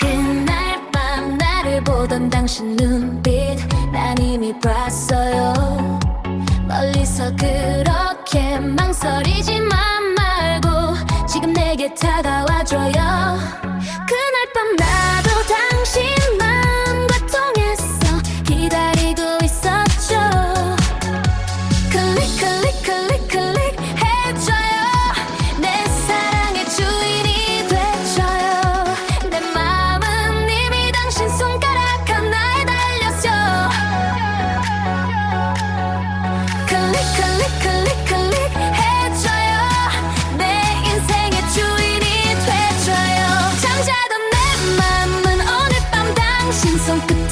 그날 밤 나를 보던 당신 눈빛 난 이미 봤어요. 멀리서 그렇게 망설이지만 말고 지금 내게 다가와줘요. 그날 밤 나도 당신 밤당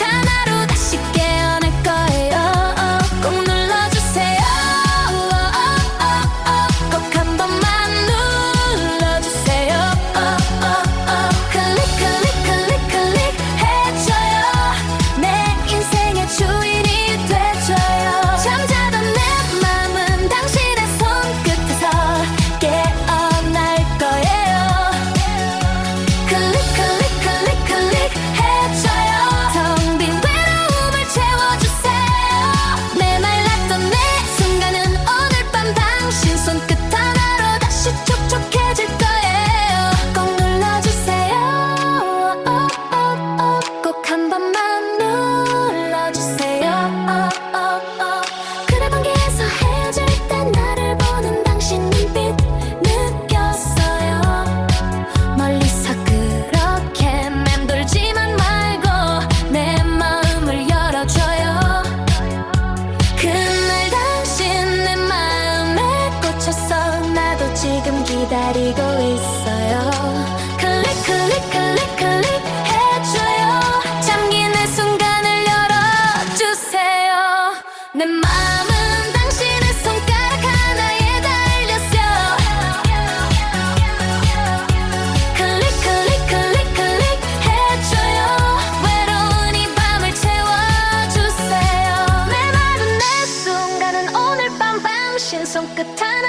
기다리고 있어요. 클릭 클릭 클릭 클릭 해줘요. 내 순간을 열어주세요. 내 마음은 당신의 손가락 하나에 달렸어 클릭 클릭 클릭 클릭 해줘요. 외로운 이 밤을 채워주세요. 내 마른 내 순간은 오늘 밤 당신 손끝 하나